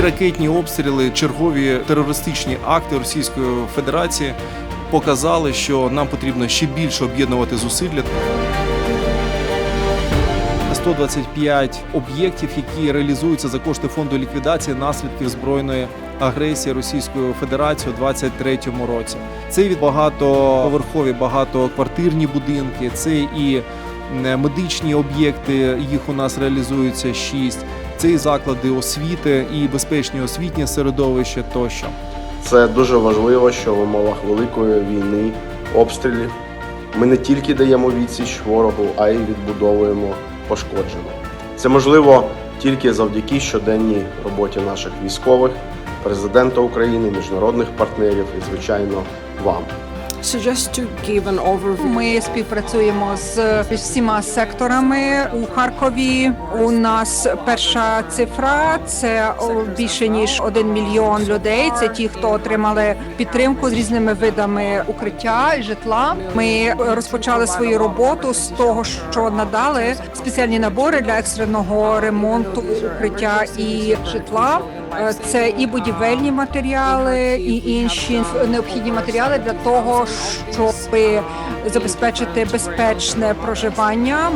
ракетні обстріли, чергові терористичні акти Російської Федерації показали, що нам потрібно ще більше об'єднувати зусилля. 125 об'єктів, які реалізуються за кошти фонду ліквідації наслідків збройної агресії Російської Федерації у 2023 році. Це і багатоповерхові, багатоквартирні будинки, це і медичні об'єкти. Їх у нас реалізується шість. Це і заклади освіти, і безпечні освітні середовища тощо. Це дуже важливо, що в умовах великої війни, обстрілів, ми не тільки даємо відсіч ворогу, а й відбудовуємо пошкоджене. Це можливо тільки завдяки щоденній роботі наших військових, президента України, міжнародних партнерів і, звичайно, вам. Ми співпрацюємо з всіма секторами у Харкові. У нас перша цифра це більше ніж один мільйон людей. Це ті, хто отримали підтримку з різними видами укриття і житла. Ми розпочали свою роботу з того, що надали спеціальні набори для екстреного ремонту укриття і житла. Е, Це і будівельні матеріали, і інші необхідні матеріали для того, щоб забезпечити безпечне проживання.